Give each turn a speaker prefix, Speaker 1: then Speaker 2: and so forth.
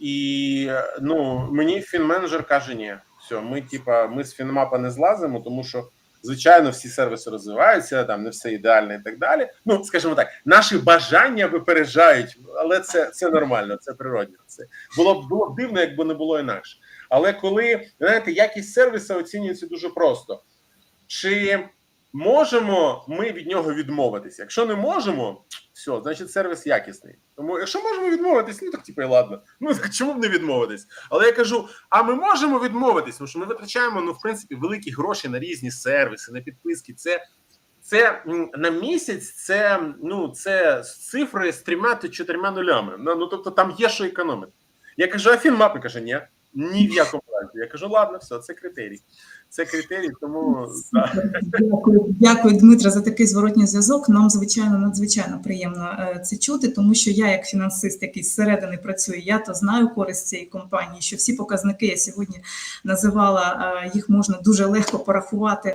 Speaker 1: І ну мені фінменеджер каже: ні, все, ми типа ми з фінмапа не злазимо, тому що звичайно всі сервіси розвиваються, там не все ідеально і так далі. Ну скажімо так, наші бажання випереджають, але це це нормально, це природно. Це було б було дивно, якби не було інакше. Але коли знаєте, якість сервісу оцінюється дуже просто. Чи можемо ми від нього відмовитися? Якщо не можемо, все, значить сервіс якісний. Тому якщо можемо відмовитись, ну так типу, і ладно. Ну чому б не відмовитись? Але я кажу: а ми можемо відмовитись, тому що ми витрачаємо ну, в принципі, великі гроші на різні сервіси, на підписки. Це це на місяць, це ну це цифри з трьома-чотирма нулями. Ну ну, тобто там є що економити. Я кажу, а фінмапи каже, ні, ні в якому разі. Я кажу, ладно, все, це критерій. Це критерій, тому.
Speaker 2: Дякую, дякую, Дмитро, за такий зворотній зв'язок. Нам звичайно надзвичайно приємно е, це чути, тому що я, як фінансист, який зсередини працює, я то знаю користь цієї компанії, що всі показники я сьогодні називала, е, їх можна дуже легко порахувати